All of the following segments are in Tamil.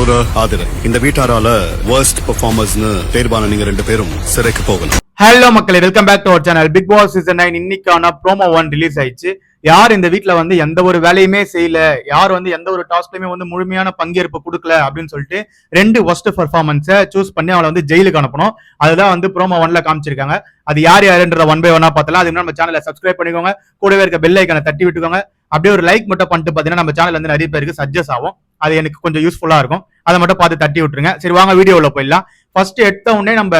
ஒரு ஆதிரை இந்த வீட்டாரால வர்ஸ்ட் பெர்ஃபார்மர்ஸ்னு தேர்வான நீங்க ரெண்டு பேரும் சிறைக்கு போகணும். ஹலோ மக்களே welcome back to our channel Bigg Boss season nine இன்னைக்கான ப்ரோமோ ஒன் ரிலீஸ் ஆயிடுச்சு. யார் இந்த வீட்டில் வந்து எந்த ஒரு வேலையுமே செய்யல? யார் வந்து எந்த ஒரு டாஸ்க்லயுமே வந்து முழுமையான பங்கேற்பு கொடுக்கல அப்படின்னு சொல்லிட்டு ரெண்டு ஒஸ்ட் பர்ஃபார்மன்ஸை சூஸ் பண்ணி அவளை வந்து ஜெயிலுக்கு அனுப்பணும். அதுதான் வந்து ப்ரோமோ ஒன்ல காமிச்சிருக்காங்க. அது யார் யாருன்ற ஒன் பை ஒன்னா பார்த்தலாம். அது நம்ம சேனலை சப்ஸ்கிரைப் பண்ணிக்கோங்க. கூடவே இருக்க பெல் ஐக்கனை தட்டி விட்டுக்கோங்க. அப்படியே ஒரு லைக் மட்டும் பண்ணிட்டு பார்த்தீங்கன்னா நம்ம சேனல் வந்து நிறைய பேருக்கு சஜஸ்ட் ஆகும். அது எனக்கு கொஞ்சம் யூஸ்ஃபுல்லா இருக்கும். அதை மட்டும் பார்த்து தட்டி விட்டுருங்க. சரி வாங்க வீடியோவில் போயிடலாம். ஃபர்ஸ்ட் எடுத்த உடனே நம்ம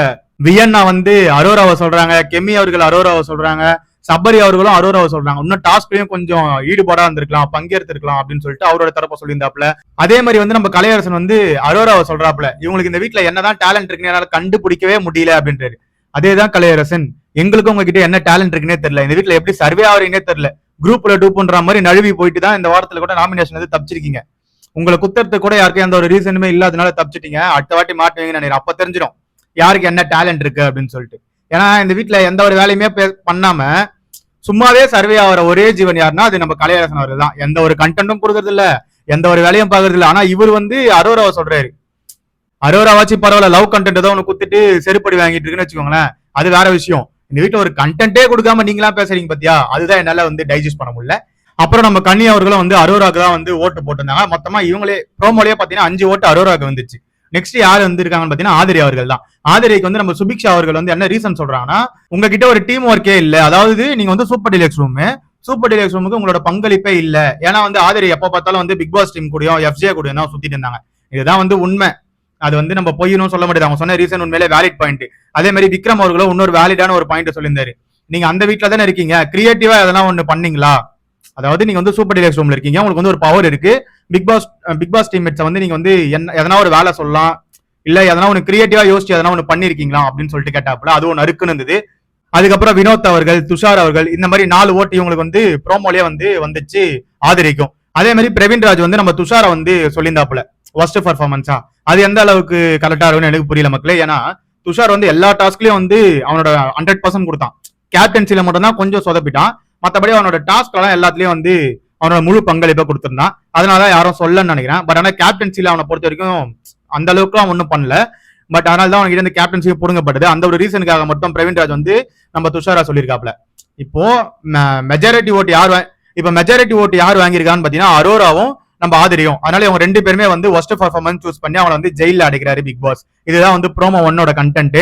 வியன்னா வந்து அரோராவை சொல்றாங்க கெமி அவர்கள் அரோராவை சொல்றாங்க சபரி அவர்களும் அரோராவை சொல்றாங்க. இன்னும் டாஸ்க்லயும் கொஞ்சம் ஈடுபாடா இருந்திருக்கலாம் பங்கேற்றிருக்கலாம் அப்படின்னு சொல்லிட்டு அவரோட தரப்ப சொல்லியிருந்தாப்ல அதே மாதிரி வந்து நம்ம கலையரசன் வந்து அரோராவை சொல்றாப்ல இவங்களுக்கு இந்த வீட்டுல என்னதான் டேலண்ட் இருக்குன்னு என்னால கண்டுபிடிக்கவே முடியல அப்படின்றாரு. அதேதான் கலையரசன். எங்களுக்கும் உங்ககிட்ட என்ன டேலண்ட் இருக்குன்னே தெரியல. இந்த வீட்டுல எப்படி சர்வே ஆகுறீங்கன்னே தெரியல. குரூப்ல டூப்ன்ற மாதிரி நழுவி போயிட்டு தான் இந்த வாரத்துல கூட நாமினேஷன் வந்து தப்பிச்சிருக்கீங்க. உங்களை குத்துறதுக்கு கூட யாருக்கும் எந்த ஒரு ரீசனுமே இல்லாதனால தப்பிச்சிட்டீங்க. அடுத்த வாட்டி மாட்டுவீங்கன்னு நினைக்கிறேன். அப்ப தெரிஞ்சிடும். யாருக்கு என்ன டேலண்ட் இருக்கு அப்படின்னு சொல்லிட்டு. ஏன்னா இந்த வீட்டுல எந்த ஒரு வேலையுமே பே- பண்ணாம சும்மாவே சர்வே ஆகிற ஒரே ஜீவன் யாருன்னா அது நம்ம கலையரசன் அவர் தான் எந்த ஒரு கண்டென்ட்டும் கொடுக்கறது இல்ல எந்த ஒரு வேலையும் பாக்குறது இல்ல ஆனா இவர் வந்து அரோராவை சொல்றாரு. அரோராவாச்சு பரவாயில்ல லவ் கண்டென்ட் ஏதோ ஒன்று குத்துட்டு செருப்படி வாங்கிட்டு இருக்குன்னு வச்சுக்கோங்களேன். அது வேற விஷயம். இந்த வீட்டுல ஒரு கண்டென்ட்டே கொடுக்காம நீங்களா பேசுறீங்க பாத்தியா? அதுதான் என்னால வந்து டைஜஸ்ட் பண்ண முடியல. அப்புறம் நம்ம கன்னி அவர்களும் வந்து அரோராக்கு தான் வந்து ஓட்டு போட்டிருந்தாங்க. மொத்தமா இவங்களே ப்ரோமோலயே பாத்தீங்கன்னா அஞ்சு ஓட்டு அரோராக்கு வந்துச்சு. நெக்ஸ்ட் யார் வந்திருக்காங்கன்னு பாத்தீங்கன்னா ஆதிரி அவர்கள் தான். ஆதிரிக்கு வந்து நம்ம சுபிக்ஷா அவர்கள் வந்து என்ன ரீசன் சொல்றாங்கன்னா உங்ககிட்ட ஒரு டீம் ஒர்க்கே இல்ல. அதாவது நீங்க வந்து super deluxe room super deluxe ரூமுக்கு உங்களோட பங்களிப்பே இல்ல. ஏன்னா வந்து ஆதிரி எப்ப பார்த்தாலும் வந்து பிக் பாஸ் டீம் கூடயும் எஃப்ஜே கூடயும் தான் சுத்திட்டு இருந்தாங்க. இதுதான் வந்து உண்மை. அது வந்து நம்ம பொய்யணும் சொல்ல முடியாது அவங்க சொன்ன ரீசன் உண்மையிலே வேலிட் பாயிண்ட் அதே மாதிரி விக்ரம் அவர்களும் இன்னொரு வேலிடான ஒரு பாயிண்ட் சொல்லியிருந்தாரு. நீங்க அந்த வீட்ல தானே இருக்கீங்க. கிரியேட்டிவா எதனா ஒண்ணு பண்ணீங்களா? அதாவது நீங்க வந்து சூப்பர் டிலக்ஸ் ரூம்ல இருக்கீங்க உங்களுக்கு வந்து ஒரு பவர் இருக்கு. பிக் பாஸ் பிக் பாஸ் டீம்மேட்ஸை வந்து நீங்க வந்து என்ன எதனா ஒரு வேலை சொல்லலாம் இல்ல எதனா ஒன்று கிரியேட்டிவா யோசிச்சு எதனா ஒன்று பண்ணிருக்கீங்களா அப்படின்னு சொல்லிட்டு கேட்டாப்புல அது ஒன்று இருக்குன்னு இருந்தது. அதுக்கப்புறம் வினோத் அவர்கள் துஷார் அவர்கள் இந்த மாதிரி நாலு ஓட்டு இவங்களுக்கு வந்து ப்ரோமோலயே வந்து வந்துச்சு ஆதரிக்கும். அதே மாதிரி பிரவீன் ராஜ் வந்து நம்ம துஷாரை வந்து சொல்லியிருந்தாப்புல ஒஸ்ட் பர்ஃபார்மன்ஸா அது எந்த அளவுக்கு கரெக்டா இருக்கும்னு எனக்கு புரியல மக்களே. ஏன்னா துஷார் வந்து எல்லா டாஸ்க்லயும் வந்து அவனோட ஹண்ட்ரட் பர்சன்ட் கொடுத்தான். கேப்டன்சில மட்டும் தான் கொஞ்சம் சொதப்பிட்டான். மற்றபடி அவனோட டாஸ்க் எல்லாம் எல்லாத்துலயும் வந்து அவனோட முழு பங்களிப்பை கொடுத்துருந்தான். அதனாலதான் யாரும் சொல்லன்னு நினைக்கிறேன். பட் ஆனா கேப்டன்சில அவனை பொறுத்த வரைக்கும் அந்த அளவுக்கு அவன் ஒன்றும் பண்ணல. பட் அதனால தான் அவனுக்கு இந்த கேப்டன்சி புடுங்கப்பட்டது. அந்த ஒரு ரீசனுக்காக மட்டும் பிரவீன் ராஜ் வந்து நம்ம துஷாரா சொல்லியிருக்காப்ல இப்போ மெஜாரிட்டி ஓட்டு யார் இப்போ மெஜாரிட்டி ஓட்டு யார் வாங்கியிருக்கான்னு பார்த்தீங்கன்னா அரோராவும் நம்ம ஆதிரியும். அதனால இவங்க ரெண்டு பேருமே வந்து ஒஸ்ட் பர்ஃபார்மன்ஸ் சூஸ் பண்ணி அவனை வந்து ஜெயிலில் அடைக்கிறாரு பிக் பாஸ் இதுதான் வந்து ப்ரோமோ ஒன்னோட கண்டென்ட்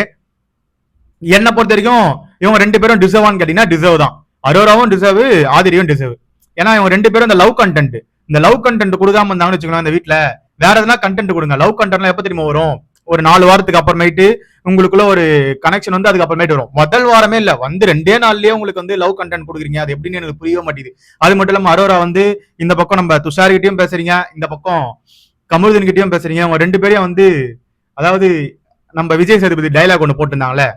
என்னை பொறுத்த வரைக்கும் இவங்க ரெண்டு பேரும் டிசர்வான்னு கேட்டீங்கன்னா டிசர்வ் தான். அரோராவும் டிசர்வ் ஆதிரியும் டிசர்வ் ஏன்னா இவங்க ரெண்டு பேரும் இந்த லவ் கண்டென்ட் இந்த லவ் கண்டென்ட் கொடுக்காம இருந்தாங்கன்னு வச்சுக்கோங்களேன் இந்த வீட்டில் வேற எதனா கண்டென்ட் கொடுங்க. லவ் கண்டென்ட்லாம் எப்ப தெரியுமா வரும்? ஒரு நாலு வாரத்துக்கு அப்புறமேட்டு உங்களுக்குள்ள ஒரு கனெக்ஷன் வந்து அதுக்கப்புறமேட்டு வரும். முதல் வாரமே இல்ல. வந்து ரெண்டே நாள்லயே உங்களுக்கு வந்து லவ் கண்டென்ட் கொடுக்குறீங்க. அது எப்படின்னு எனக்கு புரியவே மாட்டேங்குது. அது மட்டும் இல்லாம அரோரா வந்து இந்த பக்கம் நம்ம துஷார்கிட்டயும் பேசுறீங்க. இந்த பக்கம் கமருதன் கிட்டயும் பேசுறீங்க. அவங்க ரெண்டு பேரையும் வந்து அதாவது நம்ம விஜய் சேதுபதி டைலாக் ஒன்று போட்டிருந்தாங்களே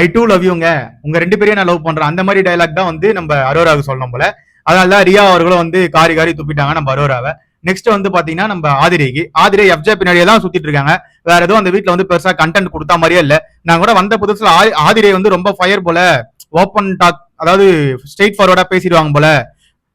ஐ டூ லவ் யூங்க உங்க ரெண்டு பேரையும் நான் லவ் பண்றேன். அந்த மாதிரி டைலாக் தான் வந்து நம்ம அரோராவுக்கு சொல்லணும் போல. அதனால தான் ரியா அவர்களும் வந்து காரி காரி துப்பிட்டாங்க நம்ம அரோராவை. நெக்ஸ்ட் வந்து பாத்தீங்கன்னா நம்ம ஆதிரைக்கு ஆதிரை எஃப்ஜே பின்னாடியே தான் சுத்திட்டு இருக்காங்க. வேற எதுவும் அந்த வீட்டுல வந்து பெருசா கண்டென்ட் கொடுத்தா மாதிரியே இல்ல. நான் கூட வந்த புதுசுல ஆதிரை வந்து ரொம்ப ஃபயர் போல ஓப்பன் டாக் அதாவது ஸ்ட்ரெயிட் ஃபார்வர்டா பேசிடுவாங்க போல.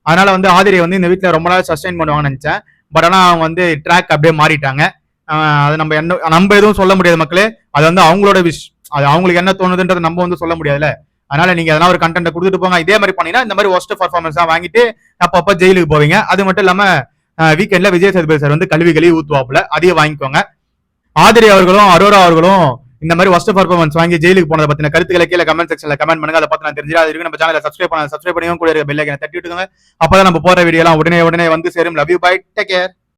அதனால வந்து ஆதிரை வந்து இந்த வீட்டுல ரொம்ப நாள் சஸ்டைன் பண்ணுவாங்கன்னு நினைச்சேன். பட் ஆனா அவங்க வந்து ட்ராக் அப்படியே மாறிட்டாங்க. அதை அது நம்ம என்ன நம்ம எதுவும் சொல்ல முடியாது மக்களே. அது வந்து அவங்களோட விஷ் அது அவங்களுக்கு என்ன தோணுதுன்றத நம்ம வந்து சொல்ல முடியாதுல்ல. அதனால நீங்க எதனா ஒரு கண்டென்ட் கொடுத்துட்டு போங்க. இதே மாதிரி பண்ணீங்கன்னா இந்த மாதிரி ஒஸ்ட் பர்ஃபார்மன்ஸா வாங்கிட்டு அப்பப்ப ஜெயிலுக்கு போவீங்க. அது மட்டும் இல்லாம வீக்கெண்ட்ல விஜய் சேதுபதி சார் வந்து கல்வி கழுவி ஊத்துவாப்புல. அதையும் வாங்கிக்கோங்க. ஆதிரி அவர்களும் அரோரா அவர்களும் இந்த மாதிரி ஒஸ்ட் பர்ஃபார்மன்ஸ் வாங்கி ஜெயிலுக்கு போனதை பத்தின கருத்துக்களை கீழே கமெண்ட் செக்ஷன்ல கமெண்ட் பண்ணுங்க. அதை பத்தி நான் தெரிஞ்சா அது இருக்கு நம்ம சேனலை சப்ஸ்கிரைப் பண்ண சப்ஸ்கிரைப் பண்ணியும் கூட இருக்க பெல்லைக்கனை தட்டி விட்டுக்கோங்க அப்பதான் நம்ம போற வீடியோ எல்லாம் உடனே உடனே வந்து சேரும். Love you bye take care